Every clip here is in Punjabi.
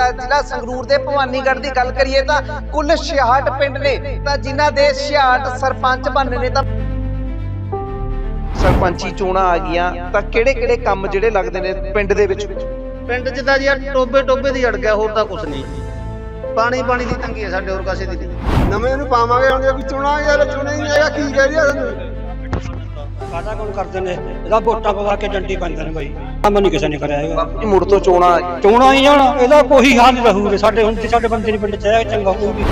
ਤਾਂ ਜ਼ਿਲ੍ਹਾ ਸੰਗਰੂਰ ਦੇ ਭਵਾਨੀਗੜ੍ਹ ਦੀ ਗੱਲ ਕਰੀਏ ਤਾਂ ਕੁੱਲ 66 ਪਿੰਡ ਨੇ ਤਾਂ ਜਿਨ੍ਹਾਂ ਦੇ 66 ਸਰਪੰਚ ਬਣਨੇ ਨੇ ਤਾਂ ਸਰਪੰਚੀ ਚੋਣਾਂ ਆ ਗਈਆਂ ਤਾਂ ਕਿਹੜੇ ਕਿਹੜੇ ਕੰਮ ਜਿਹੜੇ ਲੱਗਦੇ ਨੇ ਪਿੰਡ ਦੇ ਵਿੱਚ? ਪਿੰਡ 'ਚ ਤਾਂ ਜੀ ਆਹ ਟੋਬੇ ਟੋਬੇ ਦੀ ਅੜ ਗਿਆ ਹੋਰ ਤਾਂ ਕੁਛ ਨਹੀਂ। ਪਾਣੀ ਪਾਣੀ ਦੀ ਤੰਗੀ ਹੈ ਸਾਡੇ ਹੋਰ ਕਾਸੇ ਦੀ। ਨਵੇਂ ਨੂੰ ਪਾਵਾਂਗੇ ਹੁਣ ਜੇ ਕੋਈ ਚੁਣਾਂਗੇ ਯਾਰ ਚੁਣੇ ਹੀ ਨਹੀਂ ਹੈਗਾ ਕੀ ਕਹਿ ਰਿਹਾ ਸਾਨੂੰ? ਕਾਹਦਾ ਕੌਣ ਕਰਦੇ ਨੇ? ਇਹਦਾ ਵੋਟਾਂ ਪਵਾ ਕੇ ਡੰਡੀ ਪੈਂਦੇ ਨੇ ਬਾਈ। ਕੰਮ ਨਹੀਂ ਕਿਸੇ ਨੇ ਕਰਿਆ ਹੈਗਾ। ਬਾਪੂ ਜੀ ਮੁੜ ਤੋਂ ਚੋਣਾਂ ਚੋਣਾਂ ਹੀ ਜਾਣ ਇਹਦਾ ਕੋਈ ਹਾਲ ਨਹੀਂ ਰਹੂਗੇ ਸਾਡੇ ਹੁਣ ਸਾਡੇ ਬੰਦੇ ਨਹੀਂ ਪਿੰਡ ਚ ਚੰਗਾ ਹੋਊਗੀ।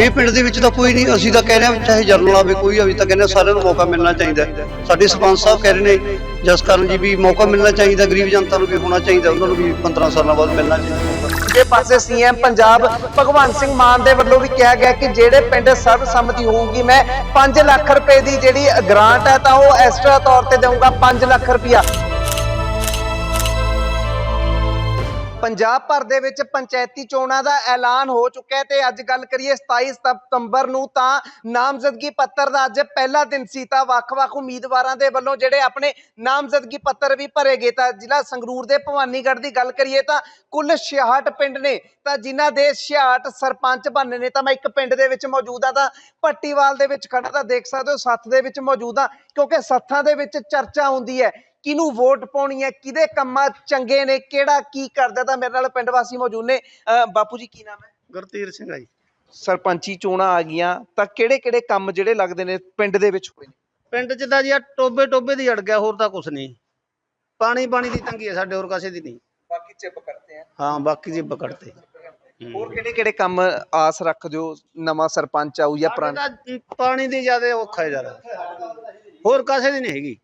ਸਾਡੇ ਪਿੰਡ ਦੇ ਵਿੱਚ ਤਾਂ ਕੋਈ ਨਹੀਂ, ਅਸੀਂ ਤਾਂ ਕਹਿ ਰਹੇ ਹਾਂ ਚਾਹੇ ਜਰਨਲ ਆਵੇ, ਕੋਈ ਆਵੇ, ਤਾਂ ਕਹਿੰਦੇ ਹਾਂ ਸਾਰਿਆਂ ਨੂੰ ਮੌਕਾ ਮਿਲਣਾ ਚਾਹੀਦਾ ਸਾਡੇ ਸਰਪੰਚ ਸਾਹਿਬ ਕਹਿ ਰਹੇ ਨੇ, ਜਸ ਕਰਨ ਜੀ ਵੀ ਮੌਕਾ ਮਿਲਣਾ ਚਾਹੀਦਾ, ਗਰੀਬ ਜਨਤਾ ਨੂੰ ਵੀ ਹੋਣਾ ਚਾਹੀਦਾ, ਉਹਨਾਂ ਨੂੰ ਵੀ 15 ਸਾਲਾਂ ਬਾਅਦ ਮਿਲਣਾ ਚਾਹੀਦਾ। ਦੂਜੇ ਦੇ ਪਾਸੇ ਸੀਐਮ ਪੰਜਾਬ ਭਗਵੰਤ ਸਿੰਘ ਮਾਨ ਦੇ ਵੱਲੋਂ ਵੀ ਕਿਹਾ ਗਿਆ ਕਿ ਜਿਹੜੇ ਪਿੰਡ ਸਰਬਸੰਮਤੀ ਹੋਊਗੀ, ਮੈਂ 5 ਲੱਖ ਰੁਪਏ ਦੀ ਜਿਹੜੀ ਗ੍ਰਾਂਟ ਹੈ ਤਾਂ ਉਹ ਐਕਸਟਰਾ ਤੌਰ ਤੇ ਦੇਵਾਂਗਾ 5 ਲੱਖ ਰੁਪਇਆ। ਪੰਜਾਬ ਭਰ ਦੇ ਵਿੱਚ ਪੰਚਾਇਤੀ ਚੋਣਾਂ ਦਾ ਐਲਾਨ ਹੋ ਚੁੱਕਾ ਹੈ ਤੇ ਅੱਜ ਗੱਲ ਕਰੀਏ 27 ਸਤੰਬਰ ਨੂੰ ਤਾਂ ਨਾਮਜ਼ਦਗੀ ਪੱਤਰ ਦਾ ਅੱਜ ਪਹਿਲਾ ਦਿਨ ਸੀ ਤਾਂ ਵੱਖ-ਵੱਖ ਉਮੀਦਵਾਰਾਂ ਦੇ ਵੱਲੋਂ ਜਿਹੜੇ ਆਪਣੇ ਨਾਮਜ਼ਦਗੀ ਪੱਤਰ ਵੀ ਭਰੇ ਗਏ ਤਾਂ ਜ਼ਿਲ੍ਹਾ ਸੰਗਰੂਰ ਦੇ ਭਵਾਨੀਗੜ੍ਹ ਦੀ ਗੱਲ ਕਰੀਏ ਤਾਂ ਕੁੱਲ 66 ਪਿੰਡ ਨੇ ਤਾਂ ਜਿਨ੍ਹਾਂ ਦੇ 66 ਸਰਪੰਚ ਬਣਨੇ ਨੇ ਤਾਂ ਮੈਂ ਇੱਕ ਪਿੰਡ ਦੇ ਵਿੱਚ ਮੌਜੂਦ ਆ ਤਾਂ ਪੱਟੀਵਾਲ ਦੇ ਵਿੱਚ ਖੜਾ ਤਾਂ ਦੇਖ ਸਕਦੇ ਹੋ, ਸੱਥ ਦੇ ਵਿੱਚ ਮੌਜੂਦ ਆ ਕਿਉਂਕਿ ਸੱਥਾਂ ਦੇ ਵਿੱਚ ਚਰਚਾ ਹੁੰਦੀ ਹੈ। ਕਿਹਨੂੰ ਵੋਟ ਪਾਉਣੀ ਹੈ ਕਿਹਦੇ ਕੰਮਾਂ ਚੰਗੇ ਨੇ ਕਿਹੜਾ ਕੀ ਕਰਦਾ ਤਾਂ ਮੇਰੇ ਨਾਲ ਪਿੰਡ ਵਾਸੀ ਮੌਜੂਦ ਨੇ। ਅਹ ਬਾਪੂ ਜੀ ਕੀ ਨਾਮ ਹੈ? ਗੁਰਤੀਰ ਸਿੰਘ ਆ ਜੀ। ਸਰਪੰਚੀ ਚੋਣਾਂ ਆ ਗਈਆਂ ਤਾਂ ਕਿਹੜੇ ਕਿਹੜੇ ਕੰਮ ਜਿਹੜੇ ਲੱਗਦੇ ਨੇ ਪਿੰਡ ਦੇ ਵਿੱਚ ਹੋਏ ਨੇ? ਪਿੰਡ 'ਚ ਤਾਂ ਜੀ ਆਹ ਟੋਬੇ ਟੋਬੇ ਦੀ ਅੜ ਗਿਆ ਹੋਰ ਤਾਂ ਕੁਛ ਨਹੀਂ। ਪਾਣੀ ਪਾਣੀ ਦੀ ਤੰਗੀ ਹੈ ਸਾਡੇ ਹੋਰ ਕਾਸੇ ਦੀ ਨਹੀਂ। ਬਾਕੀ ਚਿਪ ਕਰਦੇ ਆ। ਹਾਂ ਬਾਕੀ ਜੀ ਬਕੜਤੇ ਹੋਰ ਕਿਹੜੇ ਕਿਹੜੇ ਕੰਮ ਆਸ ਰੱਖਦੇ ਹੋ ਨਵਾਂ ਸਰਪੰਚ ਆਊ ਜਾਂ ਪੁਰਾਣਾ? ਪਾਣੀ ਦੀ ਜ਼ਿਆਦਾ ਔਖਾ ਹੈ ਜ਼ਿਆਦਾ। ਹੋਰ ਕਾਸੇ ਦੀ ਨਹੀਂ ਹੈਗੀ।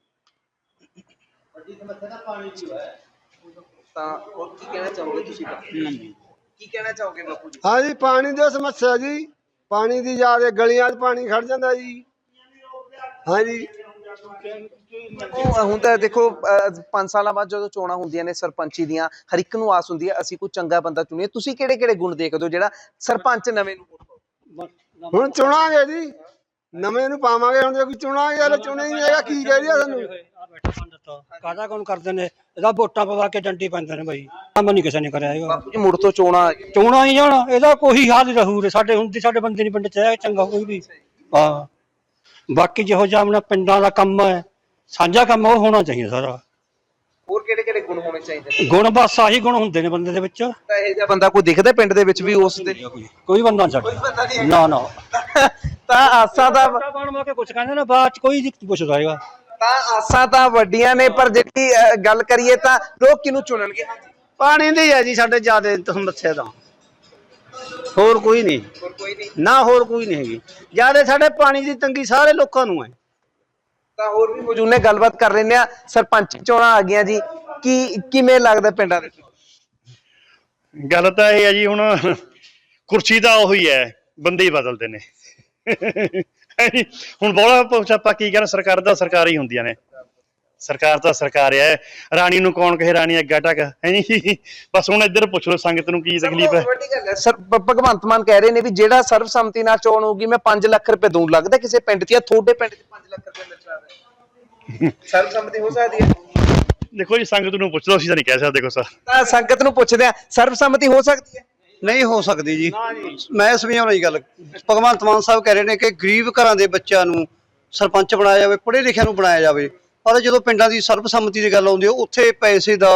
ਤਾਂ ਹੋਰ ਕੀ ਕਹਿਣਾ ਚਾਹੋਗੇ ਤੁਸੀਂ ਕੀ ਕਹਿਣਾ ਚਾਹੋਗੇ ਬਾਪੂ ਜੀ? ਹਾਂ ਜੀ ਪਾਣੀ ਦੀ ਸਮੱਸਿਆ ਜੀ। ਪਾਣੀ ਦੀ ਜ਼ਿਆਦਾ ਗਲੀਆਂ 'ਚ ਪਾਣੀ ਖੜ ਜਾਂਦਾ ਜੀ। ਹਾਂ ਜੀ ਉਹ ਹੁਣ ਤਾਂ ਦੇਖੋ 5 ਸਾਲਾਂ ਬਾਅਦ ਜਦੋਂ ਚੋਣਾਂ ਹੁੰਦੀਆਂ ਨੇ ਸਰਪੰਚੀ ਦੀਆਂ ਹਰ ਇੱਕ ਨੂੰ ਆਸ ਹੁੰਦੀ ਹੈ ਅਸੀਂ ਕੋਈ ਚੰਗਾ ਬੰਦਾ ਚੁਣੀਏ। ਤੁਸੀਂ ਕਿਹੜੇ ਕਿਹੜੇ ਗੁਣ ਦੇਖਦੇ ਹੋ ਜਿਹੜਾ ਸਰਪੰਚ ਨਵੇਂ ਨੂੰ? ਹੁਣ ਚੁਣਾਂਗੇ ਜੀ। ਨਵੇਂ ਨੂੰ ਪਾਵਾਂਗੇ ਹੁਣ ਜੇ ਕੋਈ ਚੁਣਾਂਗੇ ਯਾਰ ਚੁਣੇ ਹੀ ਨਹੀਂ ਹੈਗਾ ਕੀ ਕਹਿ ਰਿਹਾ ਸਾਨੂੰ? ਕਾਹਦਾ ਕੌਣ ਕਰਦੇ ਨੇ? ਇਹਦਾ ਵੋਟਾਂ ਪਵਾ ਕੇ ਡੰਡੀ ਪੈਂਦੇ ਨੇ ਬਾਈ। ਕੰਮ ਨਹੀਂ ਕਿਸੇ ਨੇ ਕਰਿਆ ਹੈਗਾ। ਬਾਪੂ ਜੀ ਮੁੜ ਤੋਂ ਚੋਣਾਂ। ਚੋਣਾਂ ਹੀ ਜਾਣ ਇਹਦਾ ਕੋਈ ਹਾਲ ਨਹੀਂ। ਰਹੂਗੇ ਸਾਡੇ ਹੁਣ ਸਾਡੇ ਬੰਦੇ ਨਹੀਂ ਪਿੰਡ ਚ ਹੈ ਚੰਗਾ ਹੋਊਗੀ ਹਾਂ। ਬਾਕੀ ਜਿਹੋ ਜਿਹਾ ਆਪਣਾ ਪਿੰਡਾਂ ਦਾ ਕੰਮ ਹੈ ਸਾਂਝਾ ਕੰਮ ਉਹ ਹੋਣਾ ਚਾਹੀਦਾ ਸਾਰਾ। ਹੋਰ ਕਿਹੜੇ ਕਿਹੜੇ ਗੁਣ ਹੋਣੇ ਚਾਹੀਦੇ ਨੇ? ਗੁਣ ਬਸ ਆਹੀ ਗੁਣ ਹੁੰਦੇ ਨੇ ਬੰਦੇ ਦੇ ਵਿੱਚ। ਤਾਂ ਇਹ ਜਿਹਾ ਬੰਦਾ ਕੋਈ ਦਿਖਦਾ ਪਿੰਡ ਦੇ ਵਿੱਚ ਵੀ ਉਸ ਦੇ? ਕੋਈ ਬੰਦਾ ਨਹੀਂ ਸਾਡਾ ਨਾ ਨਾ। ਤਾਂ ਆਸਾਂ ਦਾ ਬਣ ਮਾ ਕੇ ਕੁਝ ਕਹਿੰਦੇ ਨਾ ਬਾਅਦ ਚ ਕੋਈ ਨਹੀਂ ਪੁੱਛਦਾ ਹੈਗਾ। ਤਾਂ ਆਸਾਂ ਤਾਂ ਵੱਡੀਆਂ ਨੇ ਪਰ ਜਿਹੜੀ ਅਹ, ਗੱਲ ਕਰੀਏ ਤਾਂ ਲੋਕ ਕਿਹਨੂੰ ਚੁਣਨਗੇ? ਪਾਣੀ ਦੀ ਹੈ ਜੀ ਸਾਡੇ ਜ਼ਿਆਦਾ ਸਮੱਸਿਆ ਤਾਂ। ਹੋਰ ਕੋਈ ਨਹੀਂ। ਹੋਰ ਕੋਈ ਨਹੀਂ। ਨਾ ਹੋਰ ਕੋਈ ਨਹੀਂ ਹੈਗੀ। ਜ਼ਿਆਦਾ ਸਾਡੇ ਪਾਣੀ ਦੀ ਤੰਗੀ ਸਾਰੇ ਲੋਕਾਂ ਨੂੰ ਹੈ। ਤਾਂ ਹੋਰ ਵੀ ਮੌਜੂਦ ਨੇ ਗੱਲਬਾਤ ਕਰ ਲੈਂਦੇ ਆ ਸਰਪੰਚ ਚੋਣਾਂ ਆ ਗਈਆਂ ਜੀ। ਕੀ ਕਿਵੇਂ ਲੱਗਦਾ ਪਿੰਡਾਂ ਦੇ ਗੱਲ ਤਾਂ ਇਹ ਹੈ ਜੀ ਹੁਣ ਕੁਰਸੀ ਤਾਂ ਉਹੀ ਹੈ ਬੰਦੇ ਹੀ ਬਦਲਦੇ ਨੀ? ਹੁਣ ਬੋਲਾ ਪੁੱਛ ਆਪਾਂ ਕੀ ਕਹਿਣਾ ਸਰਕਾਰ ਦਾ ਸਰਕਾਰ ਹੀ ਹੁੰਦੀਆਂ ਨੇ। ਸਰਕਾਰ ਤਾਂ ਸਰਕਾਰ ਹੈ ਰਾਣੀ ਨੂੰ ਕੌਣ ਕਹੇ ਰਾਣੀ ਅੱਗਾ ਟਕ ਹੈ ਨੀ ਬਸ ਹੁਣ ਇੱਧਰ ਪੁੱਛ ਲਓ ਸੰਗਤ ਨੂੰ ਕੀ ਤਕਲੀਫ ਹੈ। ਸਰ ਭਗਵੰਤ ਮਾਨ ਕਹਿ ਰਹੇ ਨੇ ਵੀ ਜਿਹੜਾ ਸਰਬਸੰਮਤੀ ਨਾਲ ਚੋਣ ਹੋਊਗੀ ਮੈਂ 5 ਲੱਖ ਰੁਪਏ ਦਊਂ। ਲੱਗਦਾ ਕਿਸੇ ਪਿੰਡ 'ਚ ਜਾਂ ਤੁਹਾਡੇ ਪਿੰਡ 'ਚ 5 ਲੱਖ ਰੁਪਏ ਮਿਲ ਸਕਦਾ ਸਰਬਸੰਮਤੀ ਹੋ ਸਕਦੀ ਹੈ। ਦੇਖੋ ਜੀ ਸੰਗਤ ਨੂੰ ਪੁੱਛ ਲਓ ਅਸੀਂ ਤਾਂ ਨਹੀਂ ਕਹਿ ਸਕਦੇ ਕੁਛ। ਤਾਂ ਸੰਗਤ ਨੂੰ ਪੁੱਛਦੇ ਆ ਸਰਬਸੰਮਤੀ ਹੋ ਸਕਦੀ ਹੈ? ਨਹੀਂ ਹੋ ਸਕਦੀ ਜੀ। ਮੈਂ ਸਮਝਾਉਣਾ ਜੀ ਗੱਲ ਭਗਵੰਤ ਮਾਨ ਸਾਹਿਬ ਕਹਿ ਰਹੇ ਨੇ ਕਿ ਗਰੀਬ ਘਰਾਂ ਦੇ ਬੱਚਿਆਂ ਨੂੰ ਸਰਪੰਚ ਬਣਾਇਆ ਜਾਵੇ ਪੜ੍ਹੇ ਲਿਖਿਆਂ ਨੂੰ ਬਣਾਇਆ ਜਾਵੇ। ਪਰ ਜਦੋਂ ਪਿੰਡਾਂ ਦੀ ਸਰਬਸੰਮਤੀ ਦੀ ਗੱਲ ਆਉਂਦੀ ਹੈ ਉੱਥੇ ਪੈਸੇ ਦਾ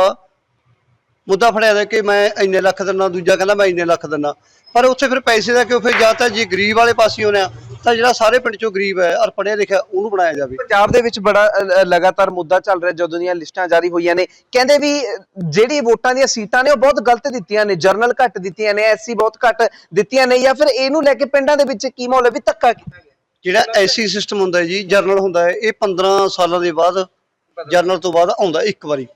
ਮੁੱਦਾ ਫੜਿਆ ਜਾਂਦਾ ਕਿ ਮੈਂ ਇੰਨੇ ਲੱਖ ਦਿੰਦਾ ਦੂਜਾ ਕਹਿੰਦਾ ਮੈਂ ਇੰਨੇ ਲੱਖ ਦਿੰਦਾ। ਪਰ ਉੱਥੇ ਫਿਰ ਪੈਸੇ ਦਾ ਕਿਉਂ ਫਿਰ ਜਾਂ ਤਾਂ ਜੇ ਗਰੀਬ ਵਾਲੇ ਪਾਸੇ ਹੋਣਾ ਤਾਂ ਜਿਹੜਾ ਸਾਰੇ ਪਿੰਡ ਚੋਂ ਗਰੀਬ ਹੈ ਔਰ ਪੜ੍ਹਿਆ ਲਿਖਿਆ ਉਹਨੂੰ ਬਣਾਇਆ ਜਾਵੇ। ਪੰਜਾਬ ਦੇ ਵਿੱਚ ਬੜਾ ਅ, ਅ, ਲਗਾਤਾਰ ਮੁੱਦਾ ਚੱਲ ਰਿਹਾ ਜਦੋਂ ਦੀਆਂ ਲਿਸਟਾਂ ਜਾਰੀ ਹੋਈਆਂ ਨੇ। ਕਹਿੰਦੇ ਵੀ ਅ, ਜਿਹੜੀ ਵੋਟਾਂ ਦੀਆਂ ਸੀਟਾਂ ਨੇ ਉਹ ਬਹੁਤ ਗਲਤ ਦਿੱਤੀਆਂ ਨੇ ਜਰਨਲ ਘੱਟ ਦਿੱਤੀਆਂ ਨੇ ਐਸਸੀ ਬਹੁਤ ਘੱਟ ਦਿੱਤੀਆਂ ਨੇ ਜਾਂ ਫਿਰ ਇਹਨੂੰ ਲੈ ਕੇ ਪਿੰਡਾਂ ਦੇ ਵਿੱਚ ਕੀ ਮਾਹੌਲ ਹੈ ਵੀ ਧੱਕਾ ਕੀਤਾ ਗਿਆ? ਜਿਹੜਾ ਐਸੀ ਸਿਸਟਮ ਹੁੰਦਾ ਹੈ ਜੀ ਜਰਨਲ ਹੁੰਦਾ ਹੈ ਇਹ 15 ਸਾਲਾਂ ਦੇ ਬਾਅਦ ਜਰਨਲ ਤੋਂ ਬਾਅਦ ਆਉਂਦਾ ਇੱਕ ਵਾਰੀ।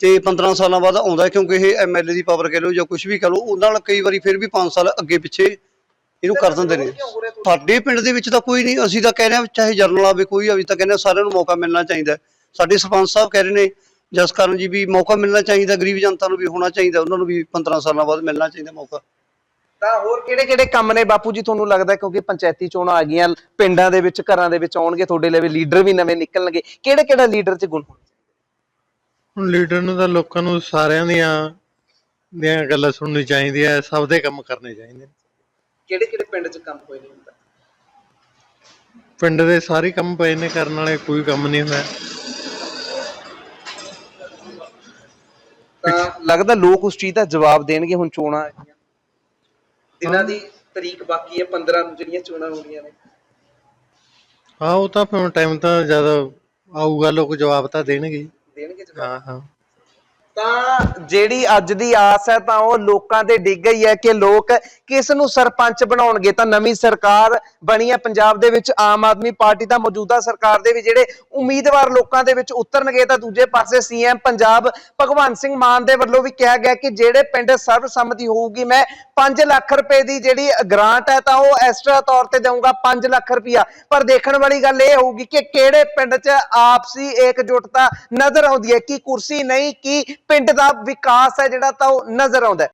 ਤੇ 15 ਸਾਲਾਂ ਬਾਅਦ ਆਉਂਦਾ ਹੈ ਕਿਉਂਕਿ ਇਹ ਐਮਐਲਏ ਦੀ ਪਾਵਰ ਕਹ ਲਓ ਜਾਂ ਕੁਝ ਵੀ ਕਹ ਲਓ ਉਹਨਾਂ ਨਾਲ ਕਈ ਵਾਰੀ ਫਿਰ ਵੀ 5 ਸਾਲ ਅੱਗੇ ਪਿੱਛੇ ਇਹਨੂੰ ਕਰ ਦਿੰਦੇ ਨੇ। ਸਾਡੇ ਪਿੰਡ ਦੇ ਵਿੱਚ ਤਾਂ ਕੋਈ ਨਹੀਂ ਅਸੀਂ ਤਾਂ ਕਹਿ ਰਹੇ ਹਾਂ ਚਾਹੇ ਜਰਨਲ ਆਵੇ ਕੋਈ ਆਵੇ ਤਾਂ ਕਹਿੰਦੇ ਸਾਰਿਆਂ ਨੂੰ ਮੌਕਾ ਮਿਲਣਾ ਚਾਹੀਦਾ। ਸਾਡੇ ਸਰਪੰਚ ਸਾਹਿਬ ਕਹਿ ਰਹੇ ਨੇ ਜਸ ਕਰਨ ਜੀ ਵੀ ਮੌਕਾ ਮਿਲਣਾ ਚਾਹੀਦਾ ਗਰੀਬ ਜਨਤਾ ਨੂੰ ਵੀ ਹੋਣਾ ਚਾਹੀਦਾ ਉਹਨਾਂ ਨੂੰ ਵੀ 15 ਸਾਲਾਂ ਬਾਅਦ ਮਿਲਣਾ ਚਾਹੀਦਾ ਮੌਕਾ। ਤਾਂ ਹੋਰ ਕਿਹੜੇ ਕਿਹੜੇ ਕੰਮ ਨੇ ਬਾਪੂ ਜੀ ਤੁਹਾਨੂੰ ਲੱਗਦਾ ਕਿਉਂਕਿ ਪੰਚਾਇਤੀ ਚੋਣਾਂ ਆ ਗਈਆਂ ਪਿੰਡਾਂ ਦੇ ਵਿੱਚ ਘਰਾਂ ਦੇ ਵਿੱਚ ਆਉਣਗੇ ਤੁਹਾਡੇ ਲਈ ਲੀਡਰ ਵੀ ਨਵੇਂ ਨਿਕਲਣਗੇ। ਕਿਹੜੇ ਕਿਹੜਾ ਲੀਡਰ 'ਚ ਗੁਣ ਹੋਣੇ ਹੁਣ ਲੀਡਰ ਨੂੰ ਤਾਂ ਲੋਕਾਂ ਨੂੰ ਸਾਰਿਆਂ ਦੀਆਂ ਦੀਆਂ ਗੱਲਾਂ ਸੁਣਨੀ ਚਾਹੀਦੀ ਹੈ ਸਭ ਦੇ ਕੰਮ ਕਰਨੇ ਚਾਹੀਦੇ ਨੇ। ਕਿਹੜੇ ਕਿਹੜੇ ਪਿੰਡ 'ਚ ਕੰਮ ਹੋਏ ਨੇ ਹੁਣ ਤੱਕ? ਪਿੰਡ ਦੇ ਸਾਰੇ ਕੰਮ ਪਏ ਨੇ ਕਰਨ ਵਾਲੇ ਕੋਈ ਕੰਮ ਨਹੀਂ ਹੋਇਆ ਤਾਂ ਲੱਗਦਾ ਲੋਕ ਉਸ ਚੀਜ਼ ਦਾ ਜਵਾਬ ਦੇਣਗੇ ਹੁਣ ਚੋਣਾਂ ਆਈਆਂ ਦਿਨਾਂ ਦੀ ਤਰੀਕ ਬਾਕੀ ਹੈ 15 ਨੂੰ ਜਿਹੜੀਆਂ ਚੋਣਾਂ ਹੋਣੀਆਂ ਨੇ। ਹਾਂ ਉਹ ਤਾਂ ਫਿਰ ਟਾਈਮ ਤਾਂ ਜ਼ਿਆਦਾ ਆਊਗਾ ਲੋਕ ਜਵਾਬ ਤਾਂ ਦੇਣਗੇ ਹੀ। ਦੇਣਗੇ ਜਵਾਬ? ਹਾਂ ਹਾਂ। ਤਾਂ ਜਿਹੜੀ ਅੱਜ ਦੀ ਆਸ ਹੈ ਤਾਂ ਉਹ ਲੋਕਾਂ ਦੇ ਡਿੱਗ ਗਈ ਹੈ ਕਿ ਲੋਕ ਕਿਸ ਨੂੰ ਸਰਪੰਚ ਬਣਾਉਣਗੇ। ਤਾਂ ਨਵੀਂ ਸਰਕਾਰ ਬਣੀ ਹੈ ਪੰਜਾਬ ਦੇ ਵਿੱਚ, ਆਮ ਆਦਮੀ ਪਾਰਟੀ ਦਾ ਮੌਜੂਦਾ ਸਰਕਾਰ ਦੇ ਵੀ ਜਿਹੜੇ ਉਮੀਦਵਾਰ ਲੋਕਾਂ ਦੇ ਵਿੱਚ ਉਤਰਨਗੇ ਤਾਂ ਦੂਜੇ ਪਾਸੇ ਸੀਐਮ ਪੰਜਾਬ ਭਗਵੰਤ ਸਿੰਘ ਮਾਨ ਦੇ ਵੱਲੋਂ ਵੀ ਕਿਹਾ ਗਿਆ ਕਿ ਜਿਹੜੇ ਪਿੰਡ ਸਰਬਸੰਮਤੀ ਹੋਊਗੀ, ਮੈਂ 5 ਲੱਖ ਰੁਪਏ ਦੀ ਜਿਹੜੀ ਗ੍ਰਾਂਟ ਹੈ ਤਾਂ ਉਹ ਐਕਸਟਰਾ ਤੌਰ ਤੇ ਦੇਵਾਂਗਾ 5 ਲੱਖ ਰੁਪਇਆ ਪਰ ਦੇਖਣ ਵਾਲੀ ਗੱਲ ਇਹ ਹੋਊਗੀ ਕਿ ਕਿਹੜੇ ਪਿੰਡ 'ਚ ਆਪਸੀ ਇਕਜੁੱਟਤਾ ਨਜ਼ਰ ਆਉਂਦੀ ਹੈ, ਕਿ ਕੁਰਸੀ ਨਹੀਂ, ਕਿ ਪਿੰਡ ਦਾ ਵਿਕਾਸ ਹੈ ਜਿਹੜਾ ਤਾਂ ਉਹ ਨਜ਼ਰ ਆਉਂਦਾ